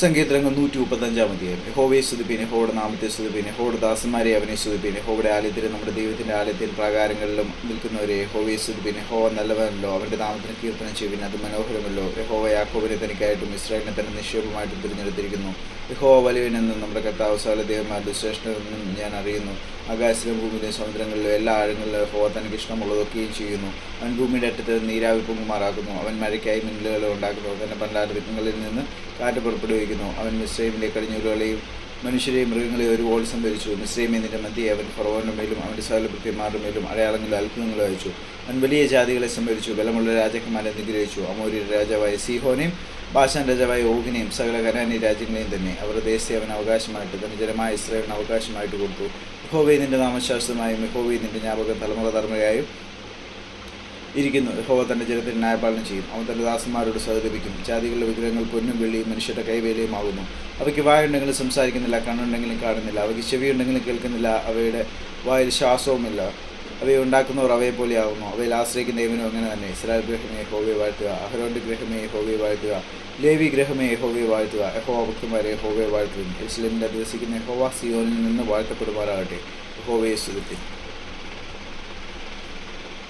സംഗീതരംഗം നൂറ്റി മുപ്പത്തഞ്ചാം അധ്യായം. യഹോവയെ സ്തുതിപ്പിനെ യഹോയുടെ നാമത്തെ സ്തുതിപ്പിനെ യഹോയുടെ ദാസന്മാരെ അവനെ സ്തുതിപ്പിനെ യഹോയുടെ ആലയത്തിൽ നമ്മുടെ ദൈവത്തിന്റെ ആലയത്തിൽ പ്രാകാരങ്ങളിലും നിൽക്കുന്നവരെ യഹോവയെ സ്തുതിപ്പിനെ ഹോ നല്ലവനല്ലോ അവന്റെ നാമത്തിന് കീർത്തനം ചെയ്യുവിന് അത് മനോഹരമല്ലോ. യഹോവ യാക്കോബിനെ തനിക്കായിട്ടും ഇസ്രായേലിനെ തന്നെ നിക്ഷേപമായിട്ടും തിരഞ്ഞെടുത്തിരിക്കുന്നു. യഹോവ വലിയവനെന്നും നമ്മുടെ കർത്താവ് സകല ദേവന്മാരുടെ ശ്രേഷ്ഠനെന്നും ഞാൻ അറിയുന്നു. ആകാശത്തിലും ഭൂമിയിലും സമുദ്രങ്ങളിലും എല്ലാ ആഴങ്ങളിലും ഹോ തനിക്ക് ഇഷ്ടമുള്ളതൊക്കെയും ചെയ്യുന്നു. അവൻ ഭൂമിയുടെ അറ്റത്ത് നീരാവി പൊങ്ങുമാറാക്കുന്നു. അവൻ മഴയ്ക്കായി മിന്നലുകൾ ഉണ്ടാക്കുന്നു. തന്റെ പണ്ടാരങ്ങളിൽ നിന്ന് കാറ്റ് പുറപ്പെടുവിക്കുന്നു അവൻ മിശ്രൈമിലെ കടിഞ്ഞൂലുകളെയും മനുഷ്യരെയും മൃഗങ്ങളെയും ഒരുപോലെ സംഭരിച്ചു. മിശ്രൈമി നിന്റെ മധ്യയെ അവൻ ഫറവോന്റെ മേലും അവന്റെ സാലഭൃത്യമാരുടെ മേലും അടയാളങ്ങളും അത്ഭുതങ്ങളും അയച്ചു അവൻ വലിയ ജാതികളെ സംഭരിച്ചു ബലമുള്ള രാജാക്കന്മാരെ നിഗ്രഹിച്ചു. അമൂരിയുടെ രാജാവായ സീഹോനെയും ബാഷാൻ രാജാവായ ഓഗിനെയും സകല കനാനി രാജ്യങ്ങളെയും തന്നെ അവർ ദേശീയ അവൻ അവകാശമായിട്ട് തന്റെ ജനമായ അവകാശമായിട്ട് കൊടുത്തു. യഹോവയെ നിന്റെ നാമശാസ്ത്രമായും യഹോവയെ നിന്റെ ജ്ഞാപക തലമുറ തലമുറയായും ഇരിക്കുന്നു. യഹോവ തന്റെ ജനത്തിന് ന്യായപാലനം ചെയ്യും. അവൻ തന്റെ ദാസന്മാരോട് സഹകരിപ്പിക്കും ജാതികളുടെ വിഗ്രഹങ്ങൾ പൊന്നും വെള്ളിയും മനുഷ്യരുടെ കൈവേലയുമാകുന്നു അവയ്ക്ക് വായുണ്ടെങ്കിലും സംസാരിക്കുന്നില്ല കണ്ണുണ്ടെങ്കിലും കാണുന്നില്ല. അവയ്ക്ക് ചെവിയുണ്ടെങ്കിലും കേൾക്കുന്നില്ല. അവയുടെ വായിൽ ശ്വാസവുമില്ല. അവയെ ഉണ്ടാക്കുന്നവർ അവയെ പോലെയാകുന്നു അവയിൽ ആശ്രയിക്കുന്ന ദൈവനും അങ്ങനെ തന്നെ. ഇസ്രായേൽ ഗ്രഹമേ ഹോവയെ വാഴ്ത്തുക. അഹരോന്റെ ഗ്രഹമേ ഹോവയെ വാഴ്ത്തുക. ലേവി ഗ്രഹമേ ഹോവയെ വാഴ്ത്തുക. എഹോ ഭക്തന്മാരെ ഹോവയെ വാഴ്ത്തുന്നു ഇസ്ലിമിന്റെ അധിവസിക്കുന്ന ഹോവ സിയോനിൽ നിന്ന് വാഴ്ത്തപ്പെടുമാറാകട്ടെ. ഹോവയെ സ്തുതിപ്പിൻ.